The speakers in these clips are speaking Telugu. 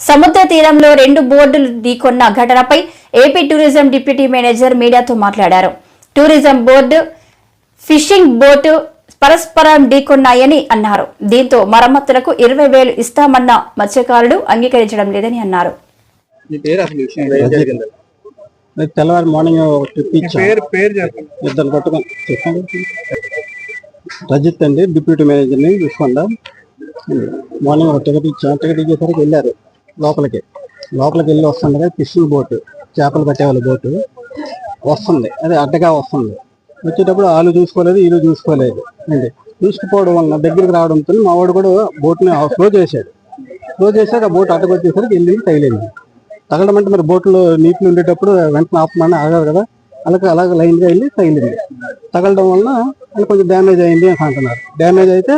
సముద్ర తీరంలో రెండు బోర్డులు ఢీకొన్న ఘటనపై ఏపీ టూరిజం డిప్యూటీ మేనేజర్ మీడియాతో మాట్లాడారు. టూరిజం బోర్డు ఫిషింగ్ బోటు పరస్పరం ఢీకొన్నాయని అన్నారు. దీంతో మరమ్మతులకు ఇరవై వేలు ఇస్తామన్న మత్స్యకారులు అంగీకరించడం లేదని అన్నారు. తెల్లవారు మార్నింగ్ ఒక ట్రిప్ మీ ఇచ్చాం పేరు పేరు చెప్పండి. ఇద్దరు పట్టుకొని చెప్పండి. రజిత్ అండి డిప్యూటీ మేనేజర్ని చూసుకోండి మార్నింగ్ ఒక టికెట్ ఇచ్చాం టికెట్ ఇచ్చేసరికి వెళ్ళారు. లోపలికి. లోపలికి వెళ్ళి వస్తుండగా ఫిషింగ్ బోటు చేపలు పట్టేవాళ్ళ బోటు వస్తుంది. అదే అడ్డగా వస్తుంది. వచ్చేటప్పుడు వాళ్ళు చూసుకోలేదు వీళ్ళు చూసుకోలేదు. అండి చూసుకుపోవడం వలన దగ్గరికి రావడంతో మా వాడు కూడా బోట్ని స్లో చేశాడు. స్లో చేశాక ఆ బోట్ అడ్డకు వచ్చేసరికి వెళ్ళి తగిలింది. తగలడం అంటే మరి బోట్లో నీటిలో ఉండేటప్పుడు వెంటనే ఆపమని ఆగారు కదా అలాగే అలాగే లైన్గా వెళ్ళి తగిలింది. తగలడం వలన అది కొంచెం డ్యామేజ్ అయింది అని అంటున్నారు. డ్యామేజ్ అయితే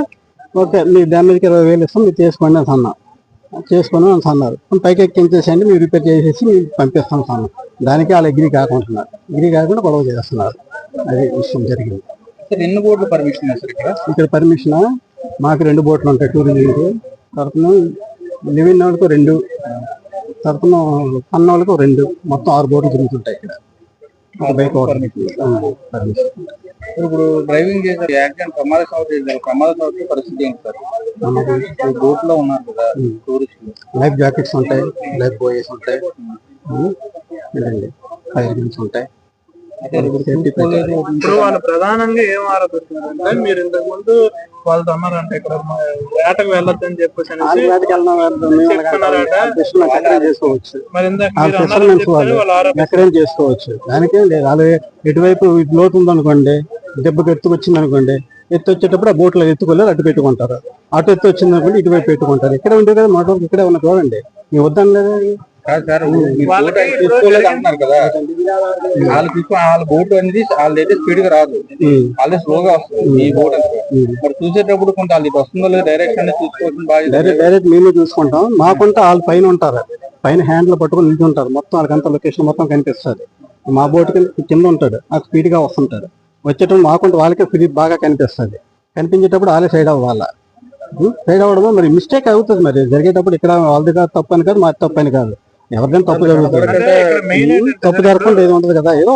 ఓకే మీ డ్యామేజ్కి ఇరవై వేలు ఇస్తాం మీరు చేసుకోండి అని అన్నా. చేసుకొని అని అన్నారు. "మనం పైకి ఎక్కించేసేయండి మీరు రిపేర్ చేసేసి మీకు పంపిస్తాం అన్నాం దానికి వాళ్ళు ఎగ్రీ కాకుంటున్నారు. ఎగ్రీ కాకుండా గొడవ చేస్తున్నారు. అదే విషయం జరిగింది. సార్ ఎన్ని బోర్డులు పర్మిషన్ సార్ ఇక్కడ? పర్మిషన్ మాకు రెండు బోట్లు ఉంటాయి టూరిజంకి తరఫున లివిన్ వాళ్ళకు రెండు తరఫున అన్న వాళ్ళకు రెండు. మొత్తం ఆరు బోట్లు తిరుగుతుంటాయి ఇక్కడ. బైక్ పర్మిషన్ ఇప్పుడు డ్రైవింగ్ చేసే యాక్సిడెంట్ ప్రమాద సాగు చేశారు ప్రమాద సాగు పరిస్థితి ఏంటి సార్? బోట్లో ఉన్నారు కదా టూరిస్టులు. లైఫ్ జాకెట్స్ ఉంటాయి లైఫ్ బాయ్స్ ఉంటాయి ఫైర్ గన్స్ ఉంటాయి. ఇప్పుడు వాళ్ళు ప్రధానంగా ఏం ఆరోపిస్తున్నారంటే మీరు ఇంతకు ముందు వాళ్ళతో అన్నారంటే ఇక్కడ వేటకు వెళ్ళొద్దని చెప్పేసి చేసుకోవచ్చు. దానికేం లేదు. అలా ఎటువైపు ఇటు లోతు ఉందనుకోండి దెబ్బకి ఎత్తుకొచ్చింది అనుకోండి ఎత్తు వచ్చేటప్పుడు ఆ బోట్లో ఎత్తుకోలేదు అటు పెట్టుకుంటారు. అటు ఎత్తు వచ్చింది అనుకోండి ఇటువైపు పెట్టుకుంటారు. ఇక్కడ ఉండే కదా మోటార్ ఇక్కడే ఉన్న చూడండి మీ వద్దని లేదా కాదు అంటున్నారు వాళ్ళు తీసుకో వాళ్ళ బోట్ అనేది స్పీడ్గా రాదు. ఉమ్, వాళ్ళే స్లోగా వస్తుంది ఈ బోట్ అంటే ఉమ్. మరి చూసేటప్పుడు కొంత వాళ్ళు ఇటు వస్తుందో లేదో డైరెక్షన్ అనేది చూసుకోవాల్సిన బాధ్యత డైరెక్ట్ డైరెక్ట్ మేమే చూసుకుంటాం. మాకుంటే వాళ్ళు పైన ఉంటారు. పైన హ్యాండ్లు పట్టుకొని నిల్చుంటారు మొత్తం వాళ్ళకంతా లొకేషన్ మొత్తం కనిపిస్తుంది. మా బోట్ కింద ఉంటాడు. ఆ స్పీడ్గా వస్తుంటాడు. వచ్చేటప్పుడు మాకుంటే వాళ్ళకే స్పీడ్ బాగా కనిపిస్తుంది. కనిపించేటప్పుడు వాళ్ళే సైడ్ అవ్వాలా. సైడ్ అవ్వడము మరి మిస్టేక్ అవుతుంది మరి. జరిగేటప్పుడు ఇక్కడ వాళ్ళది కాదు తప్పు అని కాదు మాది తప్పు అని కాదు. ఎవరికైనా తప్పు జరుగుతుంది. తప్పు జరగకుండా ఏది ఉండదు కదా ఏదో